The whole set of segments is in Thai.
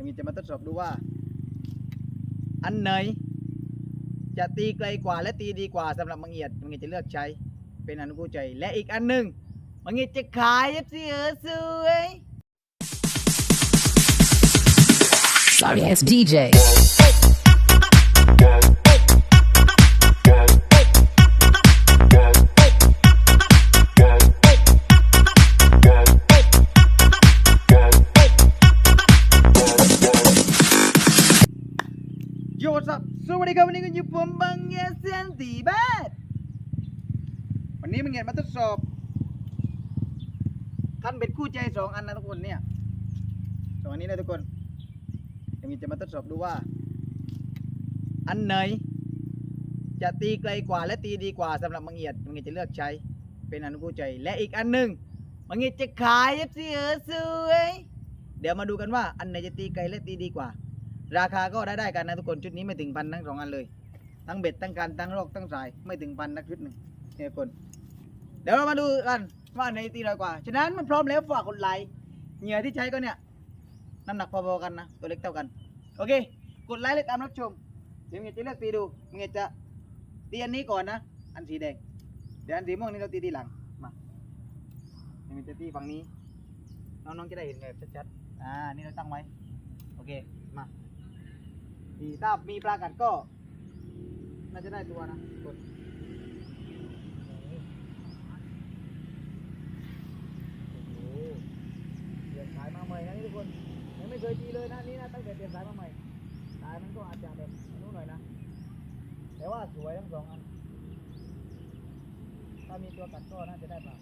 ยวมีจะมาทดสอบดูว่า อันไหน จะตีไกลกว่าและตีดีกว่าสำหรับมังเอียดมังเอียดจะเลือกใช้เป็นอนุกูใจและอีกอันหนึ่งมังเอียดจะขายเอฟซีเออสวย Sorry it's DJ. สวัสดีครับวันนี้ก็อยู่ผมบังเงียเซียนตีบ้านวันนี้มังเงียมาทดสอบท่านเป็นคู่ใจสองอันนะทุกคนเนี่ยสองอันนี้นะทุกคนเดี๋ยวมีจะมาทดสอบดูว่า อันไหน จะตีไกลกว่าและตีดีกว่าสำหรับมังเอียดมังเอียดจะเลือกใช้เป็นอนุกูใจ และอีกอันหนึ่งมังเอียดจะขายเอฟซีเออสวยเดี๋ยวมาดูกันว่าอันไหนจะตีไกลและตีดีกว่า ราคาก็ได้ได้กันนะทุกคนชุดนี้ไม่ถึงพันทั้งสองอันเลย ทั้งเบ็ดทั้งการทั้งรอกทั้งสายไม่ถึงพันนักชุดหนึ่งเนี่ยทุกคน เดี๋ยวเรามาดูกันว่าอันตีน้อยกว่า ฉะนั้นมันพร้อมแล้วฝากกดไลค์เหงื่อที่ใช้ก็เนี่ยน้ำหนักพอๆกันนะตัวเล็กเท่ากัน โอเค กดไลค์เลยตามรับชม เดี๋ยวเมียจะเลือกตีดูเมียจะตีอันนี้ก่อนนะ อันสีแดง เดี๋ยวอันสีม่วงนี่เราตีทีหลัง มาเดี๋ยวเมียจะตีฝั่งนี้ น้องๆจะได้เห็นแบบชัดๆ อ่า นี่เราตั้งไว้ โอเค มา ดีถ้ามีปลากัดก็ น่าจะได้ตัวนะกดโอ้โหเปลี่ยนสายมาใหม่นะนี่ทุกคน ยังไม่เคยตีเลยนะนี่นะตั้งแต่เปลี่ยนสายมาใหม่ สายมันก็อาจจะแบบนู้นหน่อยนะ แต่ว่าสวยทั้งสองอัน ถ้ามีตัวกัดก็น่าจะได้ปลา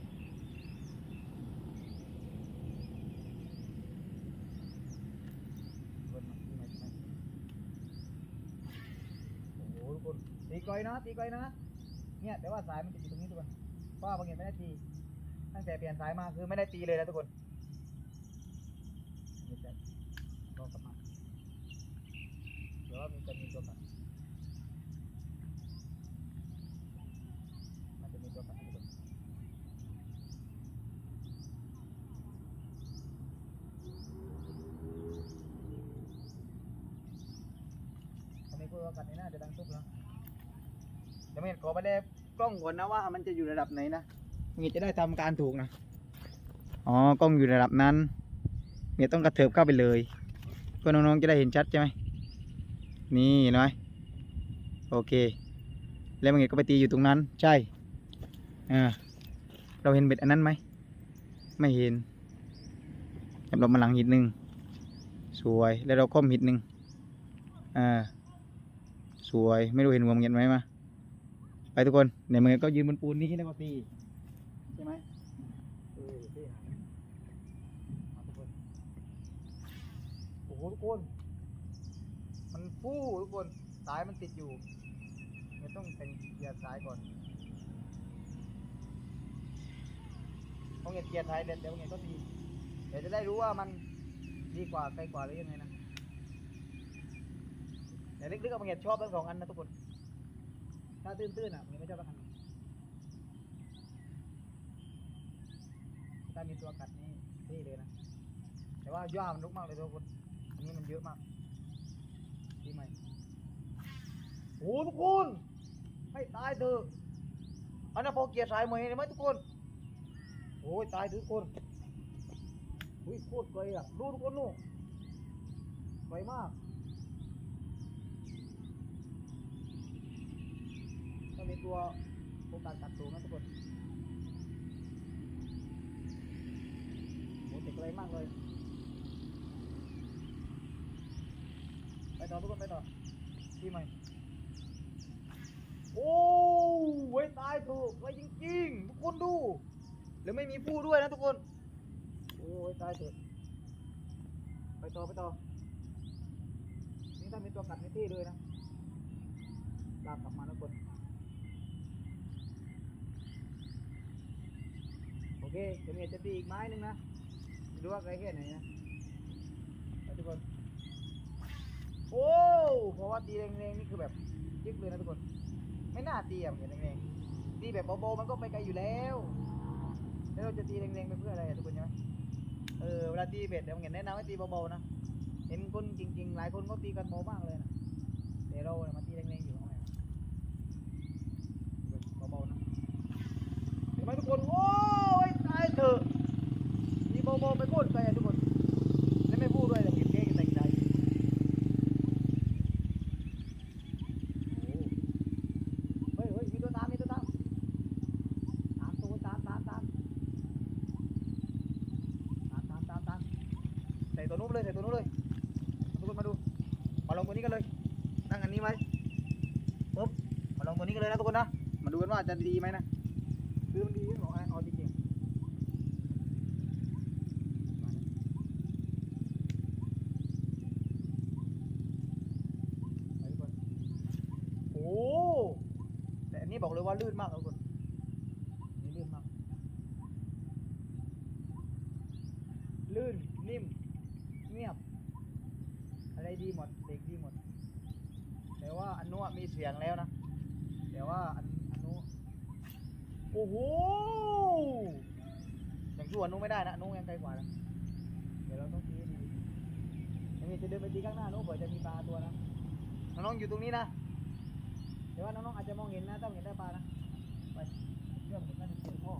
คนมาที่ไหนที่ไหนโอ้โหทุกคนตี ไกลนะตีไกลนะ เนี่ยแต่ว่าสายมันติดอยู่ตรงนี้ทุกคนเพราะบางอย่างไม่ได้ตีตั้งแต่เปลี่ยนสายมาคือไม่ได้ตีเลยนะทุกคนนี่จะลองกลับมาเดี๋ยวว่ามันจะมีตัวกัดมันจะมีตัวกันทุกคนถ้ามีตัวกัดนี่น่าจะดังตุ๊บแล้ว เดี๋ยวเมย์ขอไปได้กล้องก่อนนะว่ามันจะอยู่ระดับไหนนะเมย์จะได้ทำการถูกนะอ๋อกล้องอยู่ระดับนั้นเมย์ต้องกระเถิบเข้าไปเลย เพื่อน้องๆจะได้เห็นชัดใช่ไหมนี่เห็นไหมโอเค แล้วเมย์ก็ไปตีอยู่ตรงนั้น ใช่อ่าเราเห็นเบ็ดอันนั้นไหมไม่เห็นจับเรามาหลังหิดหนึ่งสวยแล้วเราก้มหิดหนึ่งอ่าสวยไม่รู้เห็นหัวมึงเห็นไหมมา ไปทุกคนในมือก็ยืนบนปูนนี่นะก็ตีใช่ไหมเออตีหมโอ้โหทุกคน มันฟู่ทุกคน สายมันติดอยู่เนี่ยต้องแต่งเกียร์สายก่อนต้องเกียร์สายเด็ดเดี๋ยวเงี้ยก็ตีเดี๋ยวจะได้รู้ว่ามันดีกว่าไกลกว่าหรือยังไงนะเดี๋ยวลึกๆเอาเงี้ยชอบทั้งสองอันนะทุกคน ถ้าตื้นๆอะมันไม่ชอบทำถ้ามีตัวกัดนี่เท่เลยนะ แต่ว่าย่ามันลุกมากเลยทุกคนอันนี้มันเยอะมากที่ใหม่โอ้ทุกคนให้ตายเถอะอันนั้นพอเกียร์สายมยเห็นไหมทุกคนโอ้ยตายทุกคนอุ้ยโคตรไกลอะดูทุกคนนู่นไกลมาก ก็ มีตัวโอกาสกัดสูงนะทุกคนโหติดไกลมากเลย ไปต่อทุกคนไปต่อที่ใหม่โอ้ไว้ยตายถูกไว้จริงๆ ทุกคนดู แล้วไม่มีผู้ด้วยนะทุกคน โอ้ยตายเถอะไปต่อไปต่อ นี่ถ้ามีตัวกัดไม่เท่เลยนะลากกลับมาทุกคน อเคเดี๋ยวเมีจะตีอีกไม้หนึ่งนะไม่รู้ว่าไกลแค่ไหนนะไปทุกคนโอ้เพราะว่าตีแรงๆนี่คือแบบยิกเลยนะทุกคน ไม่น่าตีอะเหมือนแรงๆตีแบบเบาๆมันก็ไปไกลอยู่แล้ว แล้วเราจะตีแรงๆไปเพื่ออะไรทุกคนใช่ไหมเออเวลาตีเบ็ดเดี๋ยวผมเห็นแนะนำให้ตีเบาๆนะเห็นคนจริงๆ หลายคนก็ตีกันโมมากเลยนะแต่เราเนี่ยมาตีแรงๆอยู่เอาไงเบาๆนะเห็นไหมทุกคน โอ้ยตายเถอะนี่เบาๆไปพูดไปอะทุกคนและไม่พูดด้วยแต่เก็บเก๊กแต่งใจโอ้เฮ้ยเฮ้ยมีตัวตามมีตัวตามตามตัวตามตามตามตามตามตามตามใส่ ตัวนู้นเลยใส่ตัวนู้นเลยทุกคนมาดูมาลองตัวนี้กันเลยตั้งอันนี้ไว้ปุ๊บมาลองตัวนี้กันเลยนะทุกคนนะมาดูกันว่าจะดีไหมนะคือมันดีหรอเอาจริงๆไปทุกคนโอ้แต่อันนี้บอกเลยว่าลื่นมากทุกคนนี่ลื่นมาก ลื่นนิ่ม ดีหมดเด็กดีหมด แต่ว่าอันนู้นมีเสียงแล้วนะ แต่ว่าอันอันนู้นโอ้โหยังสู้อันนู้นไม่ได้นะอันนู้นยังไกลกว่านะเดี๋ยวเราต้องตีให้ดียังมีจะเดินไปตีข้างหน้านู้นเผื่อจะมีปลาตัวนะน้องๆอยู่ตรงนี้นะเดี๋ยวว่าน้องๆอาจจะมองเห็นนะต้องเห็นได้ปลานะไปเรื่องเห็นน่าจะเป็นพ่อ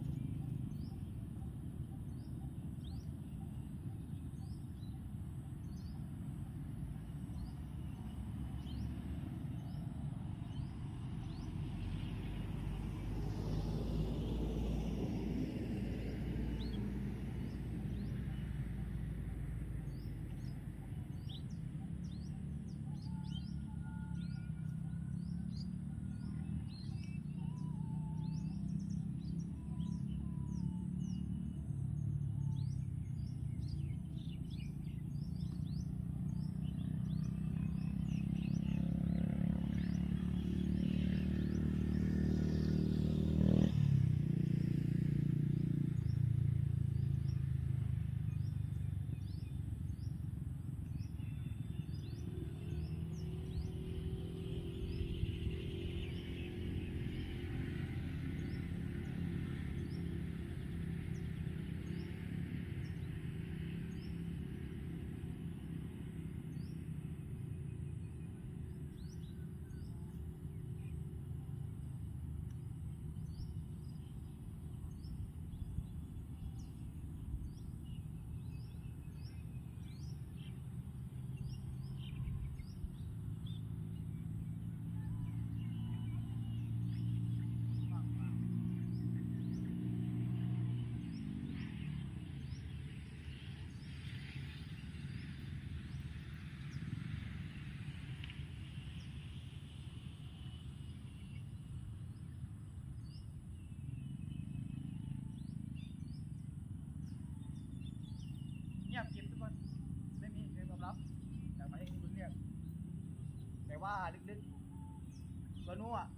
ๆตัวนู้นอะ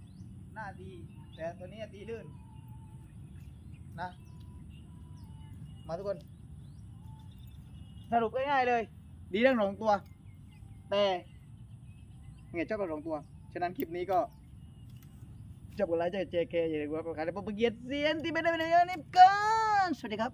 หน้าดี แต่ตัวนี้ตีลื่น นะ มาทุกคน สรุปง่ายๆเลย ดีทั้งสองตัว แต่เงียชอบกับสองตัว ฉะนั้นคลิปนี้ก็จบกันแล้วจะเจเคอย่าลืมกดติดตามกดกระดิ่งเพื่อเป็นเกียรติเสียนที่ไม่ได้เป็นเรื่องนี้กันสวัสดีครับ